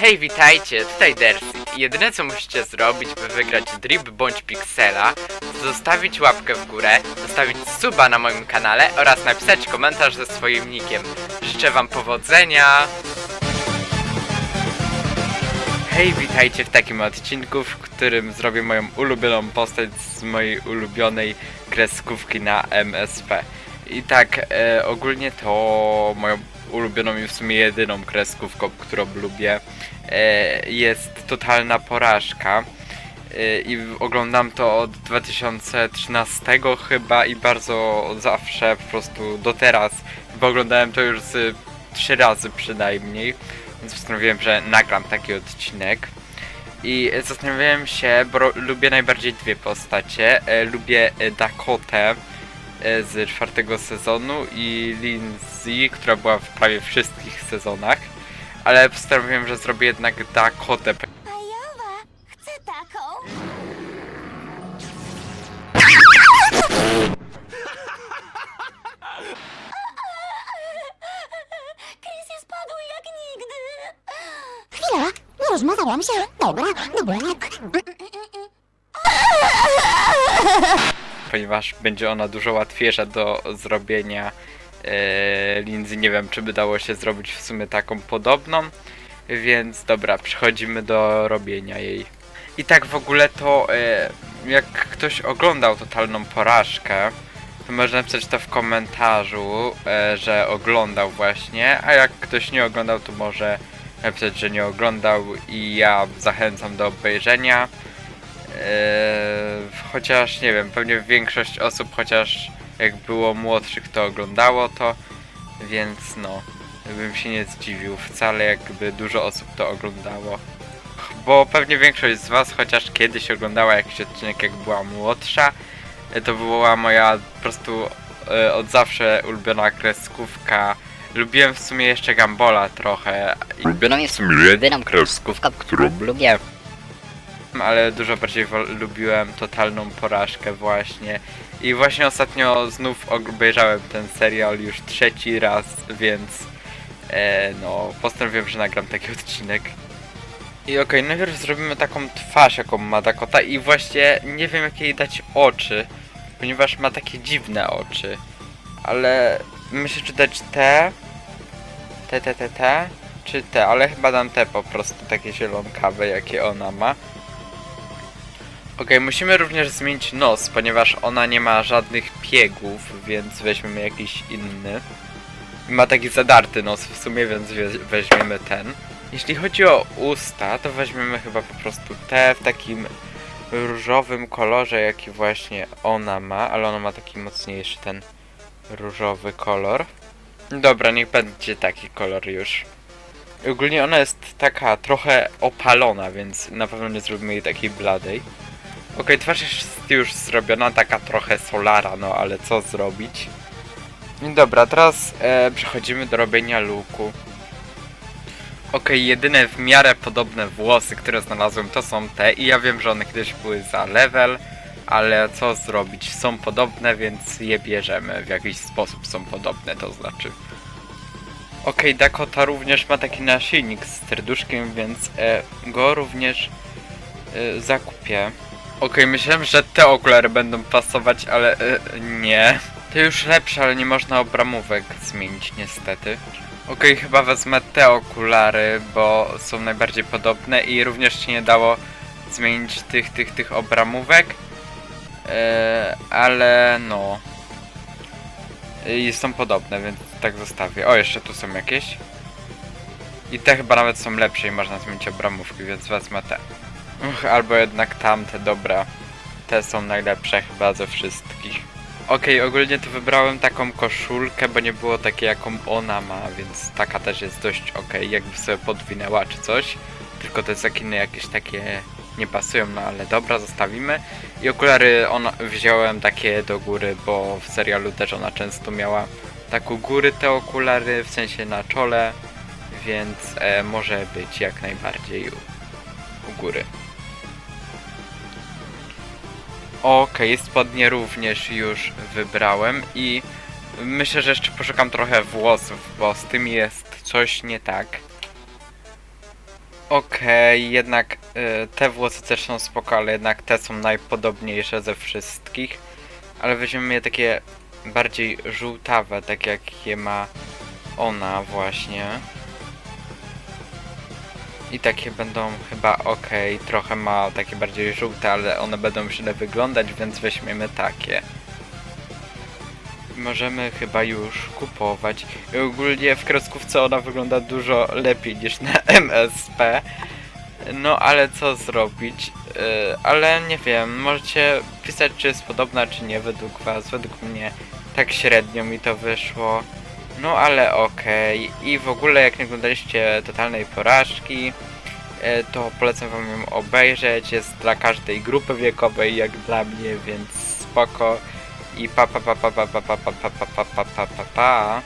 Hej, witajcie, tutaj Dersi. Jedyne co musicie zrobić, by wygrać Drip bądź Pixela, to zostawić łapkę w górę, zostawić suba na moim kanale oraz napisać komentarz ze swoim nickiem. Życzę wam powodzenia! Hej, witajcie w takim odcinku, w którym zrobię moją ulubioną postać z mojej ulubionej kreskówki na MSP. I tak, e, ogólnie to moją ulubioną i w sumie jedyną kreskówką, którą lubię, e, jest Totalna Porażka. E, I oglądam to od 2013 chyba i bardzo zawsze, po prostu do teraz, bo oglądałem to już z trzy razy przynajmniej, więc postanowiłem, że nagram taki odcinek. I zastanawiałem się, bo lubię najbardziej dwie postacie. E, lubię e, Dakotę z czwartego sezonu i Lindsay, która była w prawie wszystkich sezonach. Ale postanowiłem, że zrobię jednak Dakotę. Chcę taką. Chrissy spadł jak nigdy. Chwila, nie rozmazałam się. Dobra, dobra. Ponieważ będzie ona dużo łatwiejsza do zrobienia. E, Lindsay nie wiem, czy by dało się zrobić w sumie taką podobną, więc dobra, przechodzimy do robienia jej. I tak w ogóle to, e, jak ktoś oglądał totalną porażkę, to może napisać to w komentarzu, e, że oglądał właśnie, a jak ktoś nie oglądał, to może napisać, że nie oglądał i ja zachęcam do obejrzenia. Eee, chociaż nie wiem, pewnie większość osób, chociaż jak było młodszych, to oglądało to, więc no, bym się nie zdziwił wcale, jakby dużo osób to oglądało. Bo pewnie większość z Was chociaż kiedyś oglądała jakiś odcinek, jak była młodsza. E, To była moja po prostu e, od zawsze ulubiona kreskówka. Lubiłem w sumie jeszcze Gambola trochę, Ulubioną jest jedyną kreskówka, którą lubię. Ale dużo bardziej lubiłem totalną porażkę właśnie. I właśnie ostatnio znów obejrzałem ten serial już trzeci raz, więc e, no postanowiłem, że nagram taki odcinek. I okej, najpierw zrobimy taką twarz, jaką ma Dakota i właśnie nie wiem jakie jej dać oczy, ponieważ ma takie dziwne oczy. Ale myślę, czy dać te, te, te, te, te, czy te, ale chyba dam te po prostu, takie zielonkawe, jakie ona ma. Okej, musimy również zmienić nos, ponieważ ona nie ma żadnych piegów, więc weźmiemy jakiś inny. Ma taki zadarty nos w sumie, więc weźmiemy ten. Jeśli chodzi o usta, to weźmiemy chyba po prostu te w takim różowym kolorze, jaki właśnie ona ma, ale ona ma taki mocniejszy ten różowy kolor. Dobra, niech będzie taki kolor już. Ogólnie ona jest taka trochę opalona, więc na pewno nie zrobimy jej takiej bladej. Okej, twarz jest już zrobiona, taka trochę solara, no ale co zrobić? I Dobra, teraz e, przechodzimy do robienia luku. Okej, jedyne w miarę podobne włosy, które znalazłem to są te i ja wiem, że one kiedyś były za level, ale co zrobić? Są podobne, więc je bierzemy. W jakiś sposób są podobne, to znaczy. Okej, Dakota również ma taki naszyjnik z serduszkiem, więc e, go również e, zakupię. Okej, myślałem, że te okulary będą pasować, ale e, nie. To już lepsze, ale nie można obramówek zmienić niestety. Okej, chyba wezmę te okulary, bo są najbardziej podobne i również się nie dało zmienić tych, tych, tych obramówek. E, ale no. I są podobne, więc tak zostawię. O, jeszcze tu są jakieś. I te chyba nawet są lepsze i można zmienić obramówki, więc wezmę te. Uch, albo jednak tamte, dobra. Te są najlepsze chyba ze wszystkich. Okej, ogólnie to wybrałem taką koszulkę, bo nie było takiej jaką ona ma, więc taka też jest dość okej, jakby sobie podwinęła czy coś. Tylko te zakiny jakieś takie nie pasują, no ale dobra, zostawimy. I okulary ona, wziąłem takie do góry, bo w serialu też ona często miała tak u góry te okulary, w sensie na czole, więc e, może być jak najbardziej u, u góry. Okej, spodnie również już wybrałem i myślę, że jeszcze poszukam trochę włosów, bo z tym jest coś nie tak. Okej, jednak y, te włosy też są spoko, ale jednak te są najpodobniejsze ze wszystkich. Ale weźmiemy je takie bardziej żółtawe, tak jak je ma ona właśnie. I takie będą chyba ok. Trochę ma takie bardziej żółte, ale one będą źle wyglądać, więc weźmiemy takie. Możemy chyba już kupować. I ogólnie w kreskówce ona wygląda dużo lepiej niż na MSP. No ale co zrobić? Yy, ale nie wiem, możecie pisać czy jest podobna czy nie według was. Według mnie tak średnio mi to wyszło. No ale okej. I w ogóle jak nie oglądaliście totalnej porażki, e, to polecam wam ją obejrzeć. Jest dla każdej grupy wiekowej, jak dla mnie, więc spoko. I pa pa pa pa pa pa pa pa pa pa pa pa pa pa